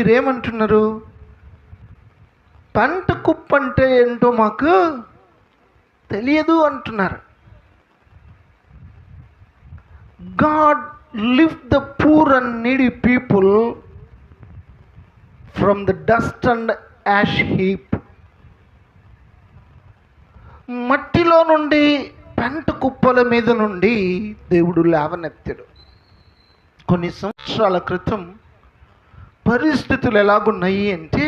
మీరేమంటున్నారు? పంట కుప్ప అంటే ఏంటో మాకు తెలియదు అంటున్నారు. God lift the poor and needy people from the dust and ash heap. మట్టిలో నుండి పెంట కుప్పల మీద నుండి దేవుడు లేవనెత్తాడు. కొన్ని సంవత్సరాల క్రితం పరిస్థితులు ఎలాగున్నాయి అంటే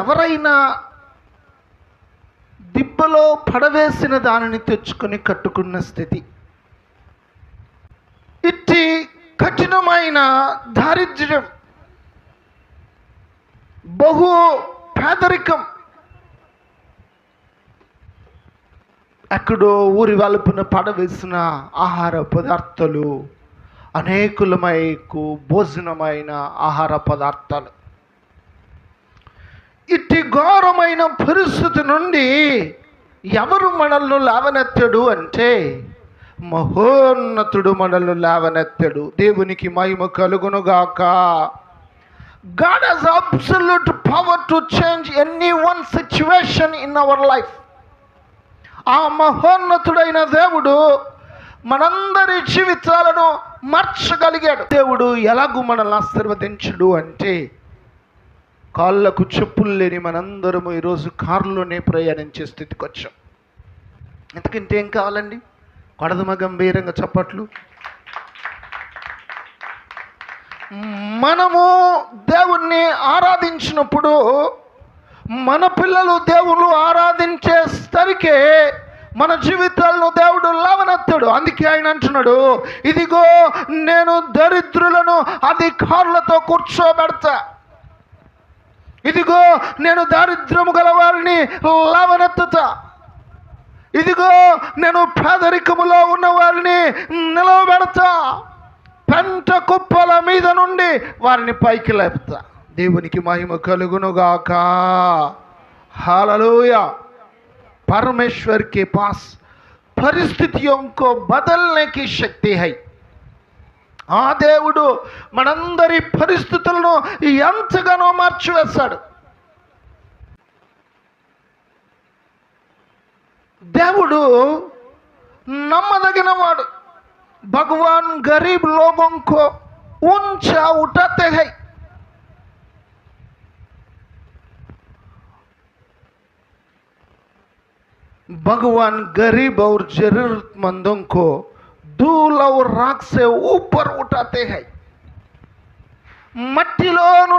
ఎవరైనా దిబ్బలో పడవేసిన దానిని తెచ్చుకొని కట్టుకున్న స్థితి. ఇట్టి కఠినమైన దారిద్ర్యం బహు పేదరికం ఎక్కడో ఊరి వలుపున పడవేసిన ఆహార పదార్థాలు అనేకులమైకు భోజనమైన ఆహార పదార్థాలు. ఇట్టి ఘోరమైన పరిస్థితి నుండి ఎవరు మనల్ని లేవనెత్తాడు అంటే మహోన్నతుడు మనల్ని లేవనెత్తాడు. దేవునికి మహిమ కలుగునుగాక. God has absolute power to change any one situation in our life ఆ మహోన్నతుడైన దేవుడు మనందరి జీవితాలను మార్చగలిగాడు. దేవుడు ఎలాగూ మనల్ని ఆశీర్వదించడు అంటే కాళ్ళకు చెప్పులు లేని మనందరము ఈరోజు కారులోనే ప్రయాణించే స్థితికి వచ్చాం. ఎందుకంటే ఏం కావాలండి? కొడదమ గంభీరంగా చప్పట్లు. మనము దేవుణ్ణి ఆరాధించినప్పుడు మన పిల్లలు దేవుళ్ళు ఆరాధించేసరికే మన జీవితాలను దేవుడు లవనెత్తాడు. అందుకే ఆయన అంటున్నాడు ఇదిగో నేను దరిద్రులను అధికారులతో కూర్చోబెడతా. ఇదిగో నేను దారిద్ర్యము గల వారిని లవనెత్తుతా. ఇదిగో నేను పేదరికములో ఉన్న వారిని నిలవబెడతా. పెంట కుప్పల మీద నుండి వారిని పైకి లేపుతా. దేవునికి మహిమ కలుగునుగాక. హాలలోయ. परमेश्वर के पास పరిస్థితియోం కో బదల్నేకి శక్తి హై. ఆ దేవుడు మనందరి పరిస్థితులను ఎంతగానో మార్చివేస్తాడు దేవుడు నమ్మదగినవాడు. భగవాన్ గరీబ్ లోగం కో ఉంచా ఉటాతే హై भगवान गरीब और जरूरतमंदों को धूल और राख से ऊपर उठाते हैं మట్టిలో